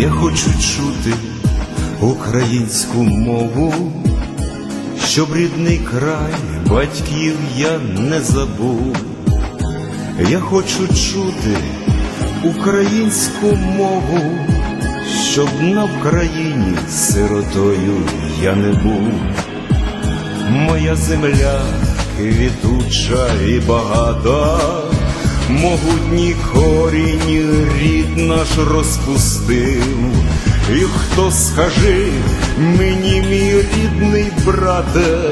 Я хочу чути українську мову, щоб рідний край батьків я не забув. Я хочу чути українську мову, щоб на Вкраїні сиротою я не був. Моя земля квітуча і багата, могутній корінь рід наш розпустив. І хто скажи мені, мій рідний брате,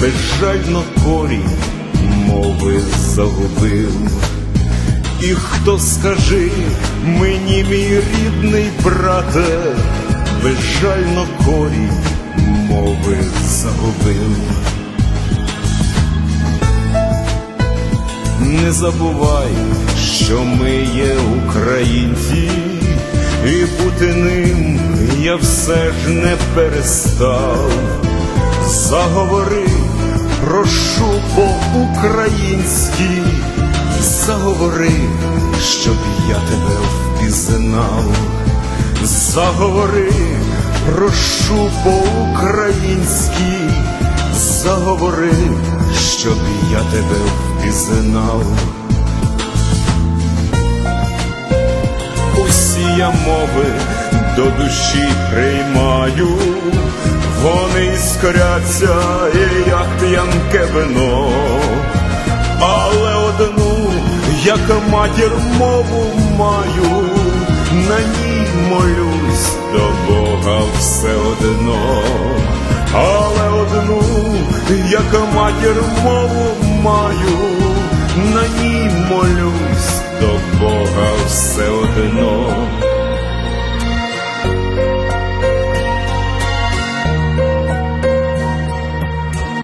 безжально корінь мови загубив. І хто скажи мені, мій рідний брате, безжально корінь мови загубив. Не забувай, що ми є українці, і бути ним я все ж не перестав. Заговори, прошу по-українськи, заговори, щоб я тебе впізнав. Заговори, прошу по-українськи, заговори, щоб я тебе впізнав. Усі я мови до душі приймаю, вони іскряться, і як п'янке вино, але одну, як матір мову маю, батька, матір мову маю, на ній молюсь до Бога все.